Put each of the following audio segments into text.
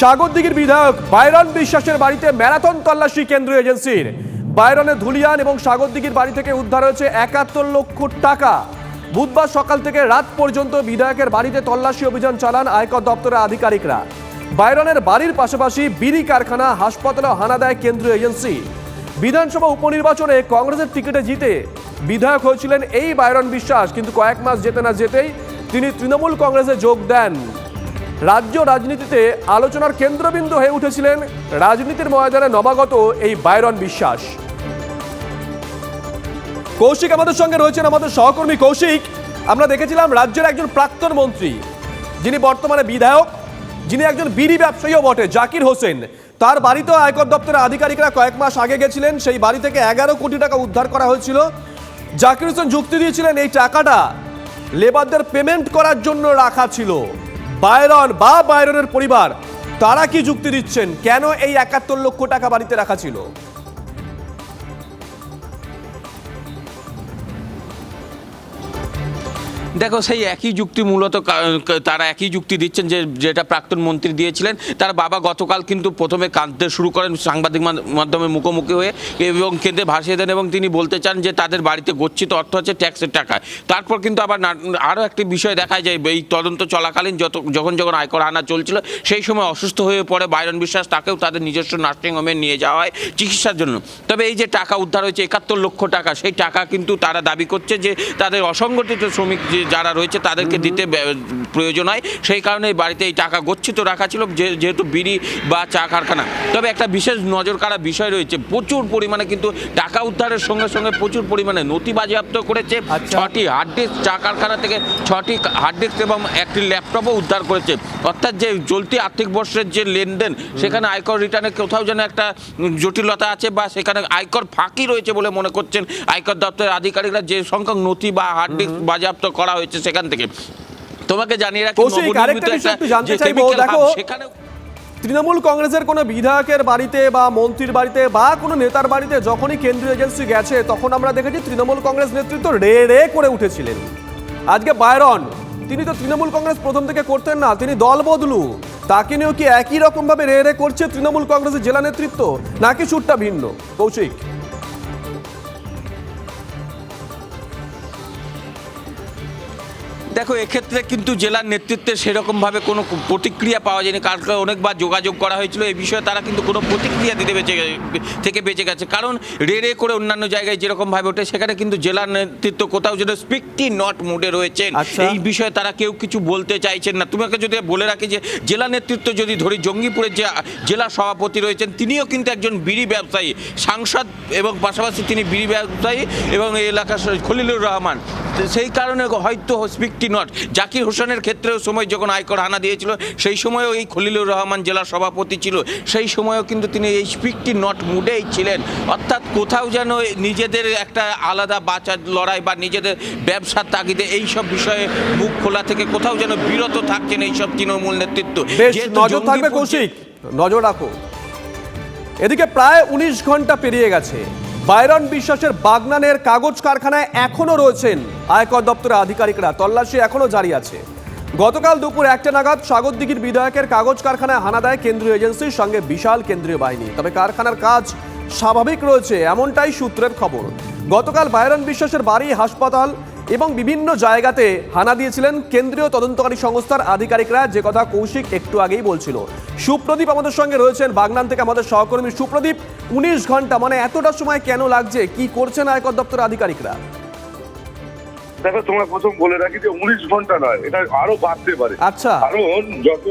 সাগরদিঘির বিধায়ক বাইরন বিশ্বাসের বাড়িতে ম্যারাথন তল্লাশি কেন্দ্রীয় এজেন্সির। বাইরনের ধুলিয়ান এবং সাগরদিঘির বাড়ি থেকে উদ্ধার হয়েছে একাত্তর লক্ষ টাকা। বুধবার সকাল থেকে রাত পর্যন্ত বিধায়কের বাড়িতে তল্লাশি অভিযান চালান আয়কর দপ্তরের আধিকারিকরা। বাইরনের বাড়ির পাশাপাশি বিড়ি কারখানা হাসপাতালে হানা দেয় কেন্দ্রীয় এজেন্সি। বিধানসভা উপনির্বাচনে কংগ্রেসের টিকিটে জিতে বিধায়ক হয়েছিলেন এই বাইরন বিশ্বাস, কিন্তু কয়েক মাস যেতে না যেতেই তিনি তৃণমূল কংগ্রেসে যোগ দেন। রাজ্য রাজনীতিতে আলোচনার কেন্দ্রবিন্দু হয়ে উঠেছিলেন রাজনীতির ময়দানে নবাগত এই বাইরন বিশ্বাস। কৌশিক আমাদের সঙ্গে রয়েছেন আমাদের সহকর্মী কৌশিক। আমরা দেখেছিলাম রাজ্যের একজন প্রাক্তন মন্ত্রী, যিনি বর্তমানে বিধায়ক, যিনি একজন বিড়ি ব্যবসায়ীও বটে, জাকির হোসেন। তার বাড়িতেও আয়কর দপ্তরের আধিকারিকরা কয়েক মাস আগে গেছিলেন, সেই বাড়ি থেকে এগারো কোটি টাকা উদ্ধার করা হয়েছিল। জাকির হোসেন যুক্তি দিয়েছিলেন এই টাকাটা লেবারদের পেমেন্ট করার জন্য রাখা ছিল। বাইরন, বা বায়রনের পরিবার, তারা কি যুক্তি দিচ্ছেন? কেন এই একাত্তর লক্ষ টাকা বাড়িতে রাখা ছিল? দেখো, সেই একই যুক্তি মূলত তারা একই যুক্তি দিচ্ছেন যে, যেটা প্রাক্তন মন্ত্রী দিয়েছিলেন। তার বাবা গতকাল কিন্তু প্রথমে কাঁদতে শুরু করেন সাংবাদিক মাধ্যমে মুখোমুখি হয়ে এবং কেঁদে ভাসিয়ে দেন এবং তিনি বলতে চান যে, তাদের বাড়িতে গচ্ছিত অর্থ হচ্ছে ট্যাক্সের টাকায়। তারপর কিন্তু আবার আরও একটি বিষয় দেখা যায় এই তদন্ত চলাকালীন যত, যখন যখন আয়কর আনা চলছিল, সেই সময় অসুস্থ হয়ে পড়ে বাইরন বিশ্বাস, তাকেও তাদের নিজস্ব নার্সিংহোমে নিয়ে যাওয়া হয় চিকিৎসার জন্য। তবে এই যে টাকা উদ্ধার হয়েছে, একাত্তর লক্ষ টাকা, সেই টাকা কিন্তু তারা দাবি করছে যে, তাদের অসংগঠিত শ্রমিক যে যারা রয়েছে তাদেরকে দিতে প্রয়োজন হয়। সেই কারণে এই বাড়িতে এই টাকা গচ্ছিত রাখা ছিল যে- যেহেতু বিড়ি বা চা কারখানা। তবে একটা বিশেষ নজর কাড়া বিষয় রয়েছে প্রচুর পরিমাণে কিন্তু টাকা উদ্ধারের সঙ্গে সঙ্গে প্রচুর পরিমাণে নথি বাজেয়াপ্ত করেছে। আচ্ছা। ছটি হার্ড ডিস্ক চা কারখানা থেকে ছটি হার্ড ডিস্ক এবং একটি ল্যাপটপও উদ্ধার করেছে। অর্থাৎ যে চলতি আর্থিক বর্ষের যে লেনদেন সেখানে আয়কর রিটার্নে কোথাও যেন একটা জটিলতা আছে বা সেখানে আয়কর ফাঁকি রয়েছে বলে মনে করছেন আয়কর দপ্তরের আধিকারিকরা। যে সংখ্যক নথি বা হার্ড ডিস্ক বাজেয়াপ্ত করা হয়েছে সেখান থেকে। তোমাকে জানিয়ে রাখি সেখানে তৃণমূল কংগ্রেসের কোনো বিধায়কের বাড়িতে বা মন্ত্রীর বাড়িতে বা কোনো নেতার বাড়িতে যখনই কেন্দ্রীয় এজেন্সি গেছে তখন আমরা দেখেছি তৃণমূল কংগ্রেস নেতৃত্ব রে রে করে উঠেছিলেন। আজকে বায়রন তিনি তো তৃণমূল কংগ্রেস প্রথম থেকে করতেন না তিনি দল বদলু। তাকে নিয়েও কি একই রকম ভাবে রে রে করছে তৃণমূল কংগ্রেসের জেলা নেতৃত্ব? নাকি সুরটা ভিন্ন? কৌশিক। দেখো এক্ষেত্রে কিন্তু জেলার নেতৃত্বে সেরকমভাবে কোনো প্রতিক্রিয়া পাওয়া যায়নি। কার অনেকবার যোগাযোগ করা হয়েছিল এই বিষয়ে তারা কিন্তু কোনো প্রতিক্রিয়া দিতে বেঁচে থেকে বেঁচে গেছে। কারণ রে রে করে অন্যান্য জায়গায় যেরকমভাবে ওঠে সেখানে কিন্তু জেলার নেতৃত্ব কোথাও যেন স্পিকটি নট মুডে রয়েছেন। আচ্ছা। এই বিষয়ে তারা কেউ কিছু বলতে চাইছেন না। তোমাকে যদি বলে রাখি যে জেলা নেতৃত্ব যদি ধরি জঙ্গিপুরের যে জেলা সভাপতি রয়েছেন তিনিও কিন্তু একজন বিড়ি ব্যবসায়ী। সাংসদ এবং পাশাপাশি তিনি বিড়ি ব্যবসায়ী এবং এই এলাকার খলিলুর রহমান। সেই কারণে হয়তো স্পিকটি নট। জাকির হোসেনের ক্ষেত্রেও সময় যখন আয়কর হানা দিয়েছিল সেই সময়ও এই খলিলুর রহমান জেলা সভাপতি ছিল। সেই সময়ও কিন্তু তিনি এই স্পিকটি নট মুডেই ছিলেন। অর্থাৎ কোথাও যেন নিজেদের একটা আলাদা বাঁচার লড়াই বা নিজেদের ব্যবসার তাগিদে এই সব বিষয়ে মুখ খোলা থেকে কোথাও যেন বিরত থাকছেন এইসব তৃণমূল নেতৃত্ব। নজর থাকবে কৌশিক নজর রাখো। এদিকে প্রায় উনিশ ঘণ্টা পেরিয়ে গেছে। বাইরন বিশ্বাসের বাগনানের কাগজ কারখানায় এখনও রয়েছেন আয়কর দপ্তরের আধিকারিকরা। তল্লাশি এখনও জারি আছে। গতকাল দুপুর একটা নাগাদ সাগরদিঘির বিধায়কের কাগজ কারখানায় হানা দেয় কেন্দ্রীয় এজেন্সির সঙ্গে বিশাল কেন্দ্রীয় বাহিনী। তবে কারখানার কাজ স্বাভাবিক রয়েছে, এমনটাই সূত্রের খবর। গতকাল বাইরন বিশ্বাসের বাড়ি, হাসপাতাল এবং বিভিন্ন জায়গাতে হানা দিয়েছিলেন কেন্দ্রীয় তদন্তকারী সংস্থার আধিকারিকরা। যে কথা কৌশিক একটু আগেই বলছিল। সুপ্রদীপ আমাদের সঙ্গে রয়েছেন। বাগনান থেকে আমাদের সহকর্মী সুপ্রদীপ। উনিশ ঘণ্টা মানে এতটা সময় কেন লাগছে? কি করছেন আয়কর দপ্তরের আধিকারিকরা? দেখো তোমার প্রথম বলে রাখি যে উনিশ ঘণ্টা নয় এটা আরও বাড়তে পারে। আচ্ছা। কারণ যত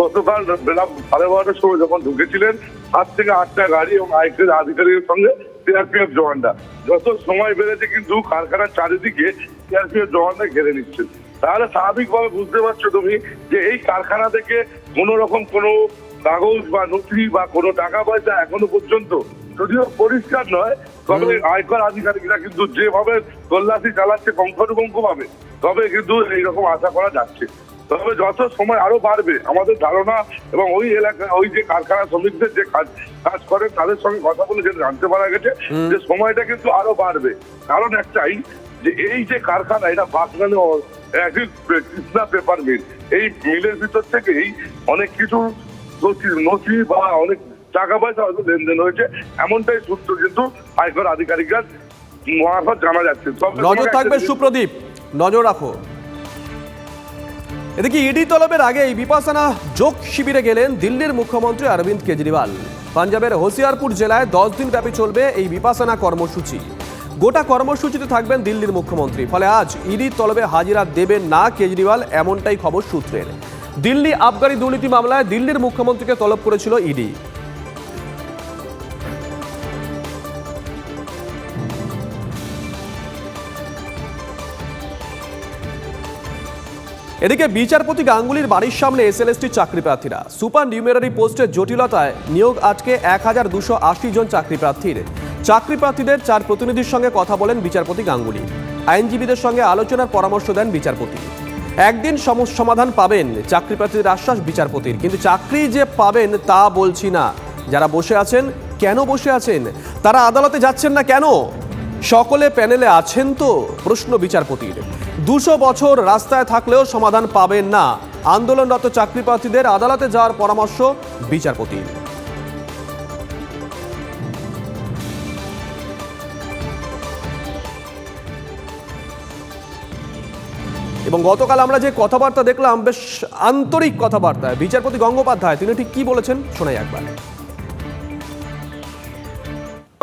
গতকাল বেলা সাড়ে বারোটার সময় যখন ঢুকেছিলেন সাত থেকে আটটা গাড়ি এবং আইকের আধিকারিকের সঙ্গে সিআরপিএফ জওয়ানরা। যত সময় বেড়েছে কিন্তু কারখানার চারিদিকে সিআরপিএফ জওয়ানরা ঘিরে নিচ্ছেন তাহলে স্বাভাবিকভাবে বুঝতে পারছ তুমি যে এই কারখানা থেকে কোনো রকম কোনো কাগজ বা নথি বা কোনো টাকা পয়সা এখনও পর্যন্ত যদিও পরিষ্কার নয় তবে আয়কর আধিকারিকরা কিন্তু যেভাবে তল্লাশি চালাচ্ছে পঙ্খানুপঙ্খ ভাবে তবে কিন্তু এইরকম আশা করা যাচ্ছে। তবে যত সময় আরও বাড়বে আমাদের ধারণা এবং ওই এলাকা ওই যে কারখানা শ্রমিকদের যে কাজ কাজ করেন তাদের সঙ্গে কথা বলে যেটা জানতে পারা গেছে যে সময়টা কিন্তু আরও বাড়বে। কারণ একটাই যে এই যে কারখানা এটা বাগনানে একই কৃষ্ণা পেপার মিল। এই মিলের ভিতর থেকেই অনেক কিছু নথি বা অনেক টাকা পয়সা হয়তো লেনদেন হয়েছে এমনটাই সূত্র কিন্তু আয়কর আধিকারিকরা মারফত জানা যাচ্ছে। নজর থাকবে সুপ্রদীপ নজর রাখো। এদিকে ইডি তলবের আগেই বিপাসনা যোগ শিবিরে গেলেন দিল্লির মুখ্যমন্ত্রী অরবিন্দ কেজরিওয়াল। পাঞ্জাবের হোসিয়ারপুর জেলায় দশ দিন ব্যাপী চলবে এই বিপাসনা কর্মসূচি। গোটা কর্মসূচিতে থাকবেন দিল্লির মুখ্যমন্ত্রী। ফলে আজ ইডি তলবে হাজিরা দেবেন না কেজরিওয়াল এমনটাই খবর সূত্রের। দিল্লি আবগারি দুর্নীতি মামলায় দিল্লির মুখ্যমন্ত্রীকে তলব করেছিল ইডি। এদিকে বিচারপতি গাঙ্গুলির বাড়ির সামনে এসএলএসটি চাকরি প্রার্থীরা সুপার নিউমেরারি পোস্টের জটিলতায় নিয়োগ আজকে এক হাজার দুশো আশি জন চাকরি প্রার্থীর চাকরি প্রার্থীদের চার প্রতিনিধির সঙ্গে কথা বলেন বিচারপতি গাঙ্গুলি। আইনজীবীদের সঙ্গে আলোচনার পরামর্শ দেন বিচারপতি। একদিন সম- সমাধান পাবেন চাকরি প্রার্থীদের আশ্বাস বিচারপতির। কিন্তু চাকরি যে পাবেন তা বলছি না। যারা বসে আছেন, কেন বসে আছেন? তারা আদালতে যাচ্ছেন না কেন? সকলে প্যানেলে আছেন তো? প্রশ্ন বিচারপতির। দুশো বছর রাস্তায় থাকলেও সমাধান পাবেন না। আন্দোলনরত চাকরি প্রার্থীদের আদালতে যাওয়ার পরামর্শ বিচারপতির। এবং গতকাল আমরা যে কথাবার্তা দেখলাম, বেশ আন্তরিক কথাবার্তা। বিচারপতি গঙ্গোপাধ্যায়, তিনি ঠিক কি বলেছেন শোনাই একবার।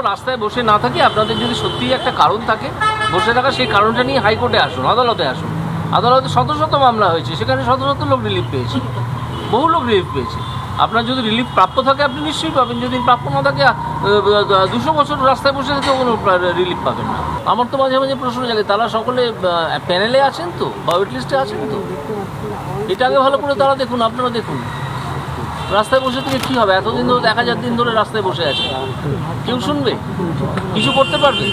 রাস্তায় বসে না থাকি, আপনাদের যদি সত্যিই একটা কারণ থাকে, বসে থাকা সেই কারণটা নিয়ে হাইকোর্টে আসুন, আদালতে আসুন। আদালতে শত শত মামলা হয়েছে, সেখানে শত শত লোক রিলিফ পেয়েছে। বহু লোক রিলিফ পেয়েছে। আপনার যদি রিলিফ প্রাপ্য থাকে, আপনি নিশ্চয়ই পাবেন। যদি প্রাপ্য না থাকে দুশো বছর রাস্তায় বসে থেকে কোনো রিলিফ পাবেন না। আমার তো মাঝে মাঝে প্রশ্ন জাগে, তারা সকলে প্যানেলে আছেন তো? বা ওয়েট লিস্টে আছেন তো? এটা আগে ভালো করে তারা দেখুন, আপনারা দেখুন। রাস্তায় বসে থেকে কী হবে? এতদিন ধরে, এক হাজার দিন ধরে রাস্তায় বসে আছে। কেউ শুনবে? কিছু করতে পারবে?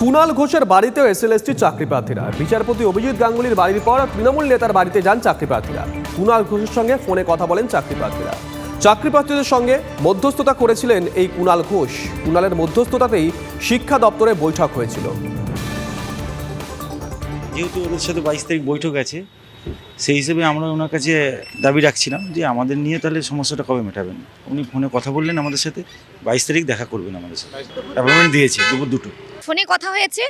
কুণাল ঘোষের বাড়িতেও এসএলএসটি চাকরি প্রার্থীরা বিচারপতি অভিজিৎ গাঙ্গুলির বাড়ির পর তৃণমূল নেতার বাড়িতে যান চাকরি প্রার্থীরা কুণাল ঘোষের সঙ্গে ফোনে কথা বলেন চাকরি প্রার্থীরা চাকরি প্রার্থীদের সঙ্গে মধ্যস্থতা করেছিলেন এই কুণাল ঘোষ। কুণালের মধ্যস্থতাতেই শিক্ষা দপ্তরে বৈঠক হয়েছিল। যেহেতু ওদের সাথে বাইশ তারিখ বৈঠক আছে সেই হিসেবে আমরা ওনার কাছে দাবি রাখছিলাম যে আমাদের নিয়ে তাহলে সমস্যাটা কবে মেটাবেন? উনি ফোনে কথা বললেন আমাদের সাথে বাইশ তারিখ দেখা করবেন আমাদের সাথে। অ্যাপয়েন্টমেন্ট দিয়েছে দুপুর দুটো। ফোনে কথা হয়েছে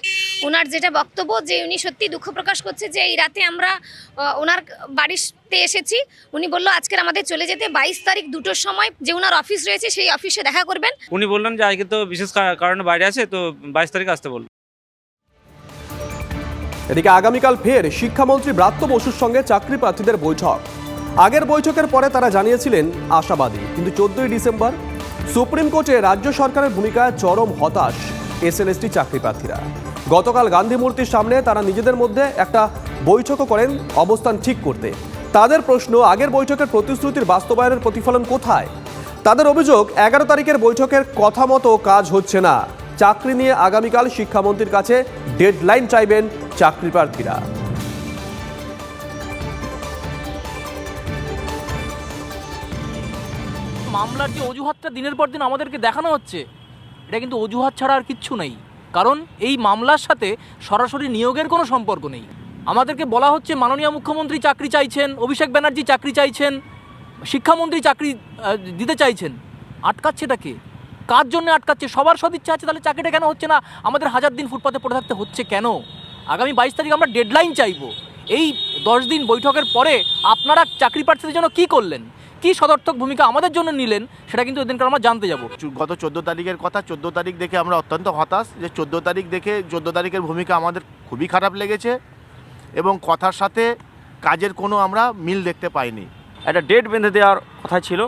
ওনার যেটা বক্তব্য যে উনি সত্যি দুঃখ প্রকাশ করছে যে এই রাতে আমরা ওনার বাড়িতে এসেছি উনি বলল আজকের আমাদের চলে যেতে বাইশ তারিখ দুটোর সময় যে ওনার অফিস রয়েছে সেই অফিসে দেখা করবেন। উনি বললেন যে আজকে তো বিশেষ কারণে বাইরে আছে তো বাইশ তারিখ আসতে বলল। এদিকে আগামীকাল ফের শিক্ষামন্ত্রী ব্রাত্য বসুর সঙ্গে চাকরি প্রার্থীদের বৈঠক। আগের বৈঠকের পরে তারা জানিয়েছিলেন আশাবাদী, কিন্তু চোদ্দই ডিসেম্বর সুপ্রিম কোর্টে রাজ্য সরকারের ভূমিকায় চরম হতাশ এসএলএসটি চাকরি প্রার্থীরা। গতকাল গান্ধী মূর্তির সামনে তারা নিজেদের মধ্যে একটা বৈঠকও করেন, অবস্থান ঠিক করতে। তাদের প্রশ্ন, আগের বৈঠকের প্রতিশ্রুতির বাস্তবায়নের প্রতিফলন কোথায়? তাদের অভিযোগ, এগারো তারিখের বৈঠকের কথা মতো কাজ হচ্ছে না। চাকরি নিয়ে আগামীকাল শিক্ষামন্ত্রীর কাছে ডেডলাইন চাইবেন চাকরি প্রার্থীরা। মামলার যে অজুহাতটা দিনের পর দিন আমাদেরকে দেখানো হচ্ছে, এটা কিন্তু অজুহাত ছাড়া আর কিচ্ছু নেই। কারণ এই মামলার সাথে সরাসরি নিয়োগের কোনো সম্পর্ক নেই। আমাদেরকে বলা হচ্ছে, মাননীয় মুখ্যমন্ত্রী চাকরি চাইছেন, অভিষেক ব্যানার্জি চাকরি চাইছেন, শিক্ষামন্ত্রী চাকরি দিতে চাইছেন। আটকাচ্ছেটা কে? কার জন্য আটকাচ্ছে? সবার সদিচ্ছা আছে তাহলে চাকরিটা কেন হচ্ছে না? আমাদের হাজার দিন ফুটপাতে পড়ে থাকতে হচ্ছে কেন? আগামী বাইশ তারিখ আমরা ডেডলাইন চাইব। এই দশ দিন বৈঠকের পরে আপনারা চাকরি প্রার্থীদের জন্য কী করলেন? কী সদর্থক ভূমিকা আমাদের জন্য নিলেন? সেটা কিন্তু এদিনকার আমরা জানতে যাব। চু- গত চোদ্দ তারিখের কথা চোদ্দ তারিখ দেখে আমরা অত্যন্ত হতাশ যে চোদ্দ তারিখ দেখে চোদ্দ তারিখের ভূমিকা আমাদের খুবই খারাপ লেগেছে এবং কথার সাথে কাজের কোনো আমরা মিল দেখতে পাইনি। একটা ডেট বেঁধে দেওয়ার কথা ছিল।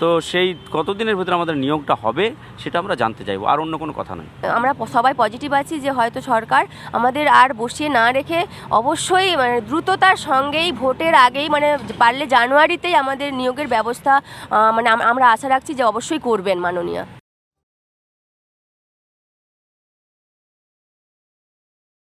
তো সেই কতদিনের ভিতরে আমাদের নিয়োগটা হবে সেটা আমরা জানতে চাইব, আর অন্য কোনো কথা নয় আমরা সবাই পজিটিভ আছি যে হয়তো সরকার আমাদের আর বসিয়ে না রেখে অবশ্যই মানে দ্রুততার সঙ্গেই ভোটের আগেই মানে পারলে জানুয়ারিতেই আমাদের নিয়োগের ব্যবস্থা মানে আমরা আশা রাখছি যে অবশ্যই করবেন মাননীয়।